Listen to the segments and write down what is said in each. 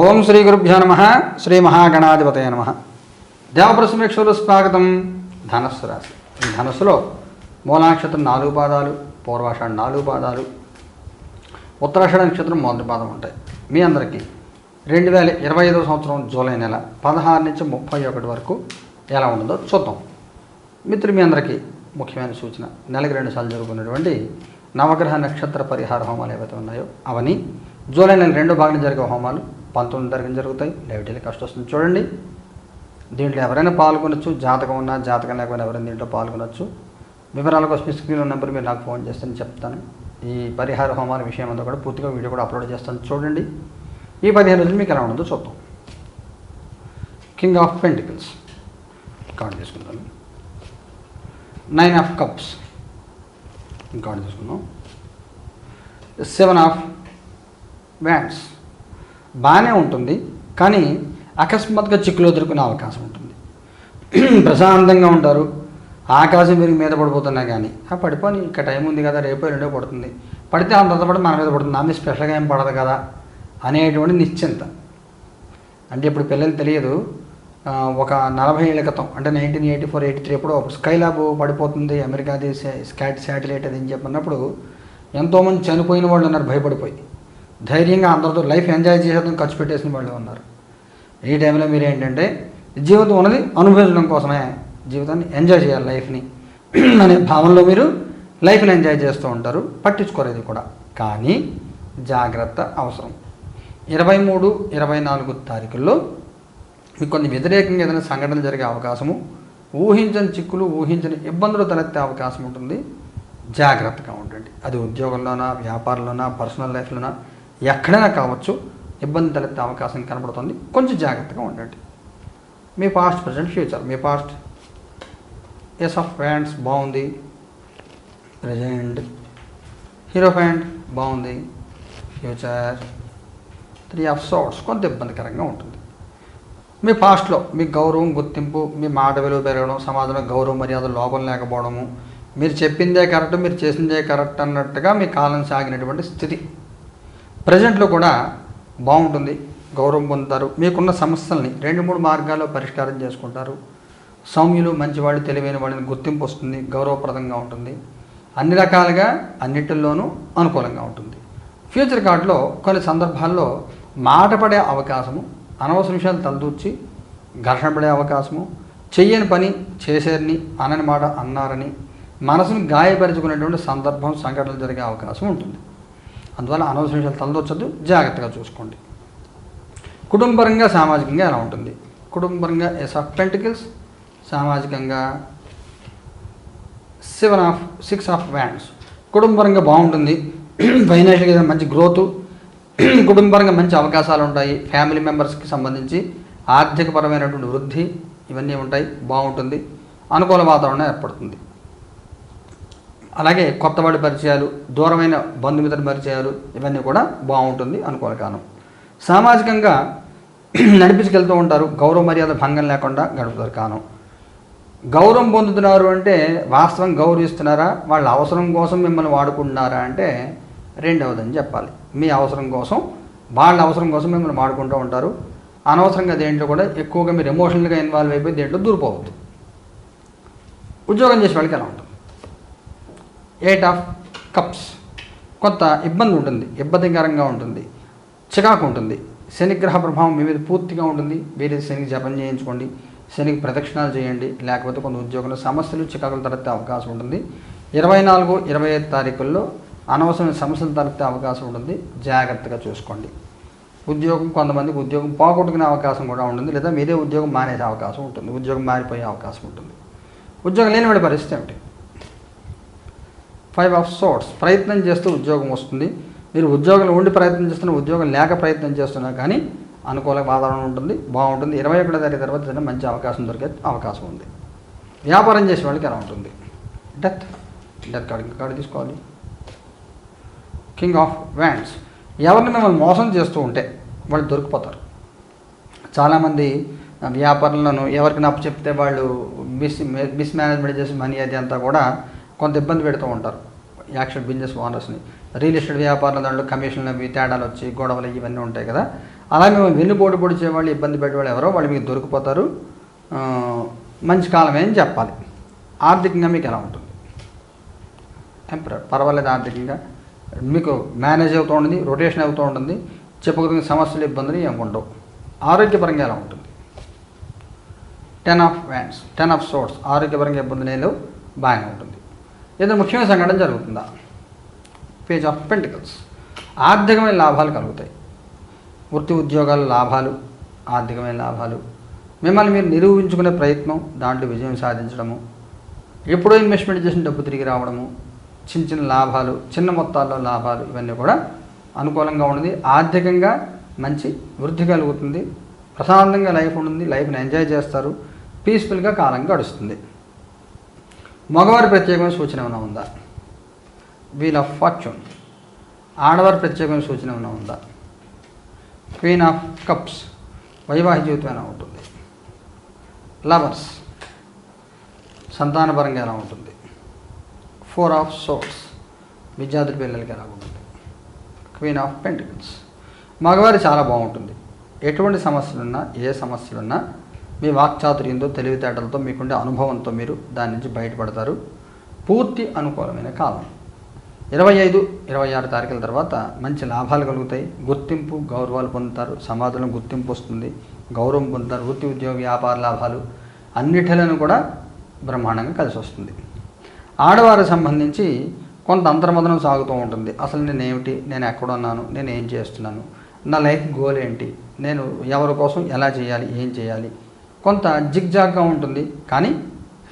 ఓం శ్రీ గురుభ్యో నమ శ్రీ మహాగణాధిపతయ నమ. దేవప్రసమీక్షలు స్వాగతం ధనస్సు రాశి. ఈ ధనస్సులో మూలానక్షత్రం నాలుగు పాదాలు పూర్వాషాఢ నాలుగు పాదాలు ఉత్తరాషాఢ నక్షత్రం మొదటి పాదం ఉంటాయి. మీ అందరికీ రెండు వేల ఇరవై ఐదో సంవత్సరం జూలై నెల పదహారు నుంచి ముప్పై ఒకటి వరకు ఎలా ఉంటుందో చూద్దాం. మిత్రులు మీ అందరికీ ముఖ్యమైన సూచన. నెలకి రెండు సార్లు జరుగుతున్నటువంటి నవగ్రహ నక్షత్ర పరిహార హోమాలు ఏవైతే ఉన్నాయో అవని జూలై నెల రెండో భాగం జరిగే హోమాలు పంతొమ్మిది తారీఖున జరుగుతాయి. లైవ్ టెలికాస్ట్ వస్తుంది చూడండి. దీంట్లో ఎవరైనా పాల్గొనొచ్చు. జాతకం ఉన్నా జాతకం లేకపోయినా ఎవరైనా దీంట్లో పాల్గొనొచ్చు. వివరాల కోసం స్క్రీన్ నెంబర్ మీరు నాకు ఫోన్ చేస్తే నేను చెప్తాను. ఈ పరిహార హోమాల విషయం అంతా కూడా పూర్తిగా వీడియో కూడా అప్లోడ్ చేస్తాను. చూడండి. ఈ పదిహేను రోజులు మీకు ఎలా ఉండదో చూద్దాం. కింగ్ ఆఫ్ పెంటికల్స్ కార్డు తీసుకుంటాను నైన్ ఆఫ్ కప్స్ కార్డు తీసుకుందాం. సెవెన్ ఆఫ్ వ్యాండ్స్ బాగానే ఉంటుంది కానీ అకస్మాత్తుగా చిక్కులో దొరుకునే అవకాశం ఉంటుంది. ప్రశాంతంగా ఉంటారు. ఆకాశం మీరు మీద పడిపోతున్నా కానీ ఆ పడిపోని ఇంకా టైం ఉంది కదా రేపో రెండో పడుతుంది. పడితే అంత పడి మన మీద పడుతుంది. ఆమె స్పెషల్గా ఏం పడదు కదా అనేటువంటి నిశ్చింత. అంటే ఇప్పుడు పిల్లలు తెలియదు ఒక నలభై ఏళ్ళ క్రితం అంటే nineteen eighty four eighty three అప్పుడు స్కైలాబ్ పడిపోతుంది అమెరికాది స్కాట్ శాటిలైట్ అది అని చెప్పినప్పుడు ఎంతోమంది చనిపోయిన వాళ్ళు ఉన్నారు భయపడిపోయి. ధైర్యంగా అందరితో లైఫ్ ఎంజాయ్ చేసేద్దాం ఖర్చు పెట్టేసిన వాళ్ళు ఉన్నారు. ఈ టైంలో మీరు ఏంటంటే జీవితం ఉన్నది అనుభవించడం కోసమే జీవితాన్ని ఎంజాయ్ చేయాలి లైఫ్ని. అనే భావనలో మీరు లైఫ్ని ఎంజాయ్ చేస్తూ ఉంటారు పట్టించుకోలేదు కూడా. కానీ జాగ్రత్త అవసరం. ఇరవై మూడు ఇరవై నాలుగు తారీఖుల్లో మీకు కొన్ని వ్యతిరేకంగా ఏదైనా సంఘటన జరిగే అవకాశము ఊహించని చిక్కులు ఊహించని ఇబ్బందులు తలెత్తే అవకాశం ఉంటుంది. జాగ్రత్తగా ఉండండి. అది ఉద్యోగంలోనా వ్యాపారంలోనా పర్సనల్ లైఫ్లోనా ఎక్కడైనా కావచ్చు ఇబ్బంది తలెత్తే అవకాశం కనబడుతుంది. కొంచెం జాగ్రత్తగా ఉండండి. మీ పాస్ట్ ప్రజెంట్ ఫ్యూచర్ మీ పాస్ట్ ఎస్ ఆఫ్ హ్యాండ్స్ బాగుంది. ప్రజెంట్ హీరో హ్యాండ్ బాగుంది. ఫ్యూచర్ త్రీ ఆఫ్ సోర్ట్స్ కొంత ఇబ్బందికరంగా ఉంటుంది. మీ పాస్ట్లో మీ గౌరవం గుర్తింపు మీ మాట విలువ పెరగడం సమాజంలో గౌరవ మర్యాద లోపం లేకపోవడము మీరు చెప్పిందే కరెక్ట్ మీరు చేసిందే కరెక్ట్ అన్నట్టుగా మీ కాలం సాగినటువంటి స్థితి. ప్రజెంట్లో కూడా బాగుంటుంది. గౌరవం పొందుతారు. మీకున్న సమస్యల్ని రెండు మూడు మార్గాల్లో పరిష్కారం చేసుకుంటారు. సౌమ్యులు మంచివాళ్ళు తెలివైన వాళ్ళని గుర్తింపు వస్తుంది. గౌరవప్రదంగా ఉంటుంది. అన్ని రకాలుగా అన్నిటిల్లోనూ అనుకూలంగా ఉంటుంది. ఫ్యూచర్ కార్డులో కొన్ని సందర్భాల్లో మాట పడే అవకాశము అనవసర విషయాలు తలదూర్చి ఘర్షణ పడే అవకాశము చెయ్యని పని చేసేరని అనని మాట అన్నారని మనసును గాయపరుచుకునేటువంటి సందర్భం సంఘటనలు జరిగే అవకాశం ఉంటుంది. అందువల్ల అనవసర విషయాలు తలదొచ్చద్దు జాగ్రత్తగా చూసుకోండి. కుటుంబరంగా సామాజికంగా ఎలా ఉంటుంది? కుటుంబరంగా ఎస్ ఆఫ్ పెంటికల్స్ సామాజికంగా seven of six of wands కుటుంబరంగా బాగుంటుంది. ఫైనాన్షియల్గా మంచి గ్రోత్ కుటుంబరంగా మంచి అవకాశాలు ఉంటాయి. ఫ్యామిలీ మెంబర్స్కి సంబంధించి ఆర్థికపరమైనటువంటి వృద్ధి ఇవన్నీ ఉంటాయి. బాగుంటుంది. అనుకూల వాతావరణం ఏర్పడుతుంది. అలాగే కొత్తవాడి పరిచయాలు దూరమైన బంధుమిత్రుల పరిచయాలు ఇవన్నీ కూడా బాగుంటుంది అనుకూల కాను. సామాజికంగా నడిపించుకెళ్తూ ఉంటారు. గౌరవ మర్యాద భంగం లేకుండా గడుపుతారు కాను. గౌరవం పొందుతున్నారు అంటే వాస్తవం గౌరవిస్తున్నారా? వాళ్ళ అవసరం కోసం మిమ్మల్ని వాడుకుంటున్నారా అంటే రెండవదని చెప్పాలి. మీ అవసరం కోసం వాళ్ళ అవసరం కోసం మిమ్మల్ని వాడుకుంటూ ఉంటారు. అనవసరంగా దేంట్లో కూడా ఎక్కువగా మీరు ఎమోషనల్గా ఇన్వాల్వ్ అయిపోయి దేంట్లో దూరిపోవద్దు. ఉద్యోగం చేసే వాళ్ళకి ఎలా ఉంటుంది? ఎయిట్ ఆఫ్ కప్స్ కొంత ఇబ్బంది ఉంటుంది ఇబ్బందికరంగా ఉంటుంది చికాకు ఉంటుంది. శనిగ్రహ ప్రభావం మీ మీద పూర్తిగా ఉంటుంది. వేరే శనికి జపం చేయించుకోండి శనికి ప్రదక్షిణాలు చేయండి లేకపోతే కొంత ఉద్యోగంలో సమస్యలు చికాకులు తలెత్తే అవకాశం ఉంటుంది. ఇరవై నాలుగు ఇరవై ఐదు తారీఖుల్లో అనవసరమైన సమస్యలు తలెత్తే అవకాశం ఉంటుంది. జాగ్రత్తగా చూసుకోండి. ఉద్యోగం కొంతమందికి ఉద్యోగం పోగొట్టుకునే అవకాశం కూడా ఉంటుంది లేదా మీదే ఉద్యోగం మానేసే అవకాశం ఉంటుంది ఉద్యోగం మారిపోయే అవకాశం ఉంటుంది. ఉద్యోగం లేనివాడి పరిస్థితి ఏమిటి? ఫైవ్ ఆఫ్ సోర్ట్స్ ప్రయత్నం చేస్తూ ఉద్యోగం వస్తుంది. మీరు ఉద్యోగంలో ఉండి ప్రయత్నం చేస్తున్న ఉద్యోగం లేక ప్రయత్నం చేస్తున్నా కానీ అనుకూల వాతావరణం ఉంటుంది బాగుంటుంది. ఇరవై ఒకటో తారీఖు తర్వాత మంచి అవకాశం దొరికే అవకాశం ఉంది. వ్యాపారం చేసే వాళ్ళకి ఎలా ఉంటుంది? డెత్. డెత్ కార్డు ఇంకా కార్డు తీసుకోవాలి. King of wands. ఎవరిని మిమ్మల్ని మోసం చేస్తూ ఉంటే వాళ్ళు దొరికిపోతారు. చాలామంది వ్యాపారంలోనూ ఎవరికి నప్పు చెప్తే వాళ్ళు మిస్ మిస్ మేనేజ్మెంట్ చేసి మనీ అది అంతా కూడా కొంత ఇబ్బంది పెడుతూ ఉంటారు. యాక్షన్ బిజినెస్ ఓనర్స్ని. రియల్ ఎస్టేట్ వ్యాపారుల దాంట్లో కమిషన్లు అవి తేడాలు వచ్చి గొడవలు ఇవన్నీ ఉంటాయి కదా. అలా మేము వెన్నుపోటు పొడిచే వాళ్ళు ఇబ్బంది పెట్టేవాళ్ళు ఎవరో వాళ్ళు మీకు దొరికిపోతారు. మంచి కాలమే అని చెప్పాలి. ఆర్థికంగా మీకు ఎలా ఉంటుంది? ఎంపరర్ పర్వాలేదు ఆర్థికంగా. మీకు మేనేజ్ అవుతూ ఉంటుంది రొటేషన్ అవుతూ ఉంటుంది. చెప్పుకోదగిన సమస్యలు ఇబ్బందులు ఏమి ఉండవు. ఆరోగ్యపరంగా ఎలా ఉంటుంది? Ten of wands ten of swords ఆరోగ్యపరంగా ఇబ్బందులు లేవు. బాగానే ఉంటుంది. ఏదైనా ముఖ్యమైన సంఘటన జరుగుతుందా? పేజ్ ఆఫ్ పెంటికల్స్ ఆర్థికమైన లాభాలు కలుగుతాయి. వృత్తి ఉద్యోగాల లాభాలు ఆర్థికమైన లాభాలు. మిమ్మల్ని మీరు నిరూపించుకునే ప్రయత్నం దాంట్లో విజయం సాధించడము. ఎప్పుడో ఇన్వెస్ట్మెంట్ చేసిన డబ్బు తిరిగి రావడము. చిన్న చిన్న లాభాలు చిన్న మొత్తాల్లో లాభాలు ఇవన్నీ కూడా అనుకూలంగా ఉన్నది ఆర్థికంగా మంచి వృద్ధి కలుగుతుంది. ప్రశాంతంగా లైఫ్ ఉంటుంది లైఫ్ని ఎంజాయ్ చేస్తారు. పీస్ఫుల్గా కాలం గడుస్తుంది. మగవారి ప్రత్యేకమైన సూచన ఏమైనా ఉందా? వీల్ ఆఫ్ ఫార్చ్యూన్ ఆడవారి ప్రత్యేకమైన సూచన ఏమైనా ఉందా? క్వీన్ ఆఫ్ కప్స్ వైవాహిక జీవితం ఎలా ఉంటుంది? లవర్స్ సంతానపరంగా ఎలా ఉంటుంది? ఫోర్ ఆఫ్ సోర్స్ విద్యార్థుల పిల్లలకి ఎలా ఉంటుంది? క్వీన్ ఆఫ్ పెంటికల్స్ మగవారి చాలా బాగుంటుంది. ఎటువంటి సమస్యలున్నా ఏ సమస్యలున్నా మీ వాక్చాతుర్యంతో తెలివితేటలతో మీకుండే అనుభవంతో మీరు దాని నుంచి బయటపడతారు. పూర్తి అనుకూలమైన కాలం. ఇరవై ఐదు ఇరవై ఆరు తారీఖుల తర్వాత మంచి లాభాలు కలుగుతాయి. గుర్తింపు గౌరవాలు పొందుతారు. సమాజంలో గుర్తింపు వస్తుంది. గౌరవం పొందుతారు. వృత్తి ఉద్యోగ వ్యాపార లాభాలు అన్నిటిలను కూడా బ్రహ్మాండంగా కలిసి వస్తుంది. ఆడవారికి సంబంధించి కొంత అంతర్మదనం సాగుతూ ఉంటుంది. అసలు నేను ఏమిటి? నేను ఎక్కడున్నాను నేను ఏం చేస్తున్నాను? నా లైఫ్ గోల్ ఏంటి? నేను ఎవరి కోసం ఎలా చేయాలి? ఏం చేయాలి? కొంత జిగ్జాగ్గా ఉంటుంది. కానీ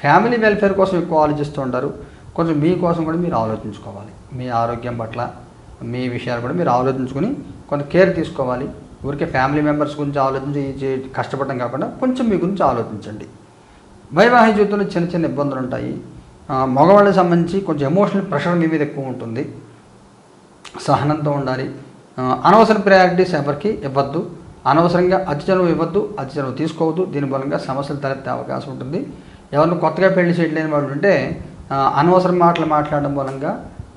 ఫ్యామిలీ వెల్ఫేర్ కోసం ఎక్కువ ఆలోచిస్తూ ఉంటారు. కొంచెం మీకోసం కూడా మీరు ఆలోచించుకోవాలి. మీ ఆరోగ్యం పట్ల మీ విషయాలు కూడా మీరు ఆలోచించుకుని కొంత కేర్ తీసుకోవాలి. ఊరికే ఫ్యామిలీ మెంబర్స్ గురించి ఆలోచించి కష్టపడడం కాకుండా కొంచెం మీ గురించి ఆలోచించండి. వైవాహిక జీవితంలో చిన్న చిన్న ఇబ్బందులు ఉంటాయి. మగవాళ్ళకి సంబంధించి కొంచెం ఎమోషనల్ ప్రెషర్ మీ మీద ఎక్కువ ఉంటుంది. సహనంతో ఉండాలి. అనవసర ప్రయారిటీస్ ఎవరికి ఇవ్వద్దు. అనవసరంగా అతి చనువు ఇవ్వద్దు అతి చనువు తీసుకోవద్దు. దీని మూలంగా సమస్యలు తలెత్తే అవకాశం ఉంటుంది. ఎవరిని కొత్తగా పెళ్ళి చేయలేని వాళ్ళు ఉంటే అనవసరం మాటలు మాట్లాడడం మూలంగా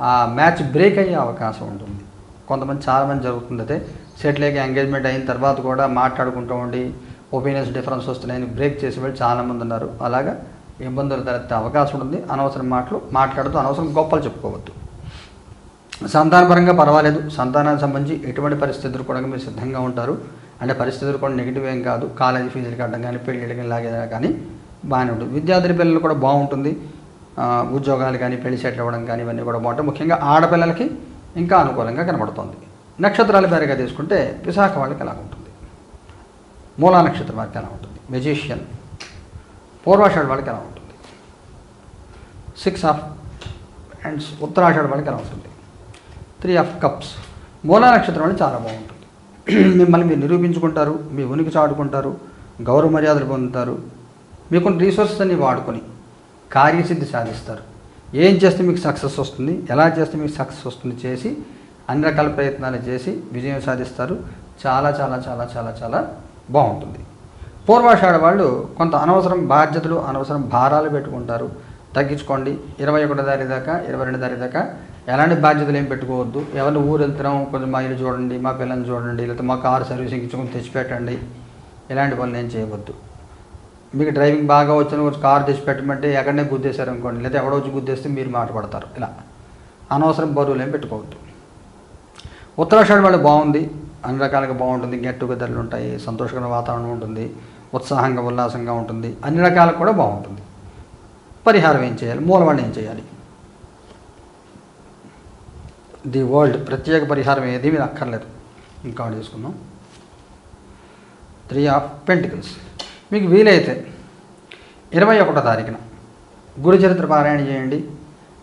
ఆ మ్యాచ్ బ్రేక్ అయ్యే అవకాశం ఉంటుంది. కొంతమంది చాలామంది జరుగుతుంది అయితే సెటిల్ అయ్యి ఎంగేజ్మెంట్ అయిన తర్వాత కూడా మాట్లాడుకుంటూ ఉండి ఒపీనియన్స్ డిఫరెన్స్ వస్తున్నాయని బ్రేక్ చేసే వాళ్ళు చాలామంది ఉన్నారు. అలాగా ఇబ్బందులు తలెత్తే అవకాశం ఉంటుంది. అనవసరం మాటలు మాట్లాడుతూ అనవసరం గొప్పలు చెప్పుకోవద్దు. సంతానపరంగా పర్వాలేదు. సంతానానికి సంబంధించి ఎటువంటి పరిస్థితులు కూడా మీరు సిద్ధంగా ఉంటారు. అంటే పరిస్థితులు కూడా నెగిటివ్ ఏం కాదు. కాలేజీ ఫీజులు కట్టడం కానీ పెళ్ళిళ్ళు కానీ లాగేదా కానీ బాగానే ఉంటుంది. విద్యార్థుల పిల్లలు కూడా బాగుంటుంది. ఉద్యోగాలు కానీ పెళ్ళి సెటిల్ అవ్వడం కానీ ఇవన్నీ కూడా బాగుంటాయి. ముఖ్యంగా ఆడపిల్లలకి ఇంకా అనుకూలంగా కనబడుతుంది. నక్షత్రాల పేరుగా తీసుకుంటే విశాఖ వాళ్ళకి ఎలా ఉంటుంది? మూలా నక్షత్రం వారికి ఎలా ఉంటుంది? మెజీషియన్ పూర్వాషాఢ వాళ్ళకి ఎలా ఉంటుంది? సిక్స్ ఆఫ్ అండ్స్ ఉత్తరాషాఢ వాళ్ళకి ఎలా ఉంటుంది? Three of cups. మూలా నక్షత్రం అంటే చాలా బాగుంటుంది. మిమ్మల్ని మీరు నిరూపించుకుంటారు మీ ఉనికి చాటుకుంటారు గౌరవ మర్యాదలు పొందుతారు. మీకున్న రీసోర్సెస్ అన్ని వాడుకొని కార్యసిద్ధి సాధిస్తారు. ఏం చేస్తే మీకు సక్సెస్ వస్తుంది ఎలా చేస్తే మీకు సక్సెస్ వస్తుంది చేసి అన్ని రకాల ప్రయత్నాలు చేసి విజయం సాధిస్తారు. చాలా చాలా చాలా చాలా చాలా బాగుంటుంది. పూర్వాషాఢ వాళ్ళు కొంత అనవసరం బాధ్యతలు అనవసరం భారాలు పెట్టుకుంటారు. తగ్గించుకోండి. ఇరవై ఒకటో తారీఖు దాకా ఇరవై రెండు తారీఖు దాకా ఎలాంటి బాధ్యతలు ఏం పెట్టుకోవద్దు. ఎవరిని ఊరు వెళ్తున్నాం కొంచెం మా ఇల్లు చూడండి మా పిల్లల్ని చూడండి లేకపోతే మా కారు సర్వీసింగ్ ఇచ్చుకొని తెచ్చిపెట్టండి. ఇలాంటి పనులు ఏం చేయవద్దు. మీకు డ్రైవింగ్ బాగా వచ్చిన కొంచెం కారు తెచ్చి పెట్టమంటే ఎక్కడనే గుద్దేశారు అనుకోండి లేదా ఎవడో వచ్చి గుద్దేస్తే మీరు మాట పడతారు. ఇలా. అనవసరం బరువులు ఏం పెట్టుకోవద్దు. ఉత్తరాషాఢ వాళ్ళు బాగుంది. అన్ని రకాలుగా బాగుంటుంది. గెట్ టుగెదర్లు ఉంటాయి సంతోషకరమైన వాతావరణం ఉంటుంది ఉత్సాహంగా ఉల్లాసంగా ఉంటుంది. అన్ని రకాలకు కూడా బాగుంటుంది. పరిహారం ఏం చేయాలి? మూలవాళ్ళు ఏం చేయాలి? ది వరల్డ్ ప్రత్యేక పరిహారం ఏది మీరు అక్కర్లేదు. ఇంకా చేసుకుందాం త్రీ ఆఫ్ పెంటికల్స్. మీకు వీలైతే ఇరవై ఒకటో తారీఖున గురుచరిత్ర పారాయణ చేయండి.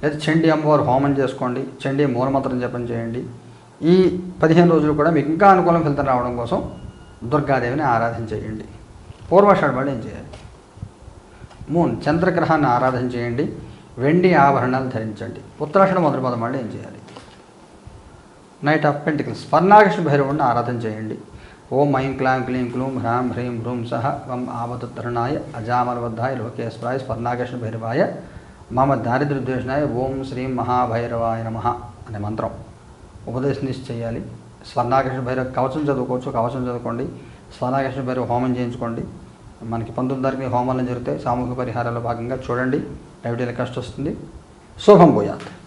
లేదా చండీ అమ్మవారు హోమం చేసుకోండి. చండీ మూలమంత్రం జపం చేయండి. ఈ పదిహేను రోజులు కూడా మీకు ఇంకా అనుకూలం ఫలితం రావడం కోసం దుర్గాదేవిని ఆరాధన చేయండి. పూర్వాషాఢ ఏం చేయాలి? మూన్ చంద్రగ్రహాన్ని ఆరాధన చేయండి. వెండి ఆభరణాలు ధరించండి. ఉత్తరాషణ మొదటి పదం వాళ్ళు ఏం చేయాలి? నైట్ ఆఫ్ పెంటికల్స్ స్వర్ణాకృష్ణ భైరవుడిని ఆరాధన చేయండి. ఓం ఐం క్లాం క్లీం క్లూం హ్రాం హ్రీం హ్రూం సహ వం ఆవతుత్తరణాయ అజామలబద్ధాయ లోకేశ్వరాయ స్వర్ణాకృష్ణ భైరవాయ మమ దారిద్ర్య ద్వేషణాయ ఓం శ్రీం మహాభైరవాయ నమ అనే మంత్రం. ఉపదేశం చేయాలి. స్వర్ణాకృష్ణ భైరవ కవచం చదువుకోవచ్చు. కవచం చదువుకోండి. స్వర్ణాకృష్ణ భైరవ హోమం చేయించుకోండి. మనకి పంతొమ్మిది తారీఖు హోమాలను జరుగుతాయి. సామూహిక పరిహారాల భాగంగా చూడండి. లైవ్ టెలికాస్ట్ వస్తుంది. శుభం పోయాత్